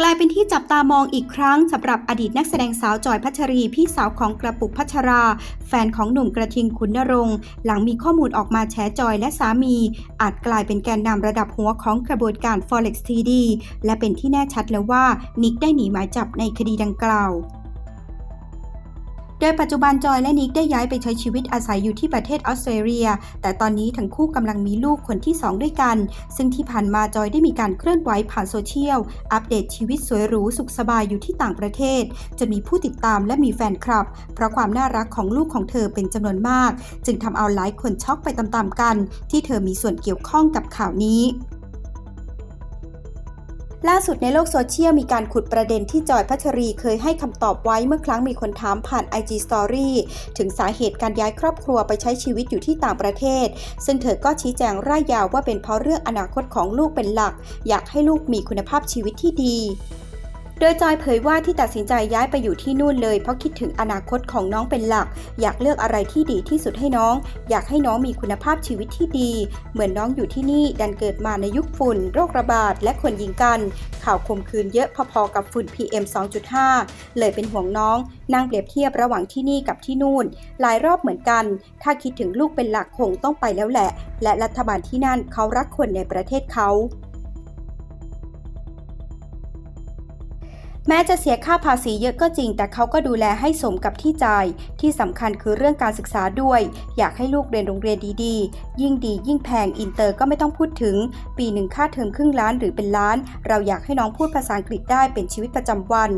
กลายเป็นที่จับตามองอีกครั้งสำหรับอดีตนักแสดงสาวจอยพัชรี พี่สาวของกระปุกพัชรา แฟนของหนุ่มกระทิงขุนนรงค์หลังมีข้อมูลออกมาแฉจอยและสามี อาจกลายเป็นแกนนำระดับหัวของกระบวนการ Forex TD และเป็นที่แน่ชัดแล้วว่านิกได้หนีหมายจับในคดีดังกล่าว โดยปัจจุบันจอยและนิกได้ย้ายไปใช้ชีวิตอาศัยอยู่ที่ประเทศออสเตรเลีย แต่ตอนนี้ทั้งคู่กำลังมีลูกคนที่ 2 ด้วยกัน ซึ่งที่ผ่านมาจอยได้มีการเคลื่อนไหวผ่านโซเชียล อัปเดตชีวิตสวยหรูสุขสบายอยู่ที่ต่างประเทศ จะมีผู้ติดตามและมีแฟนคลับ เพราะความน่ารักของลูกของเธอเป็นจำนวนมาก จึงทำเอาหลายคนช็อกไปตามๆกัน ที่เธอมีส่วนเกี่ยวข้องกับข่าวนี้ ล่าสุดในโลกโซเชียลมีการขุดประเด็นที่จอยพัชรีเคยให้คำตอบไว้เมื่อครั้งมีคนถามผ่าน IG Story ถึงสาเหตุการย้ายครอบครัวไปใช้ชีวิตอยู่ที่ต่างประเทศ ซึ่งเธอก็ชี้แจงร่ายยาวว่าเป็นเพราะเรื่องอนาคตของลูกเป็นหลัก อยากให้ลูกมีคุณภาพชีวิตที่ดี โดยจอยเผยว่าที่ตัดสินใจย้ายไปอยู่ที่นู่นเลย เพราะคิดถึงอนาคตของน้องเป็นหลัก อยากเลือกอะไรที่ดีที่สุดให้น้อง อยากให้น้องมีคุณภาพชีวิตที่ดี เหมือนน้องอยู่ที่นี่ดันเกิดมาในยุคฝุ่น โรคระบาด และคนยิงกัน ข่าวคมคืนเยอะพอๆกับฝุ่น PM 2.5 เลยเป็นห่วงน้อง นั่งเปรียบเทียบระหว่างที่นี่กับที่นู่น หลายรอบเหมือนกัน ถ้าคิดถึงลูกเป็นหลักคงต้องไปแล้วแหละ และรัฐบาลที่นั่นเขารักคนในประเทศเขา แม้จะเสียค่าภาษีเยอะก็จริง แต่เขาก็ดูแลให้สมกับที่จ่าย ที่สำคัญคือเรื่องการศึกษาด้วย อยากให้ลูกเรียนโรงเรียนดีๆ ยิ่งดียิ่งแพงอินเตอร์ก็ไม่ต้องพูดถึง ปีหนึ่งค่าเทอมครึ่งล้านหรือเป็นล้าน เราอยากให้น้องพูดภาษาอังกฤษได้เป็นชีวิตประจำวัน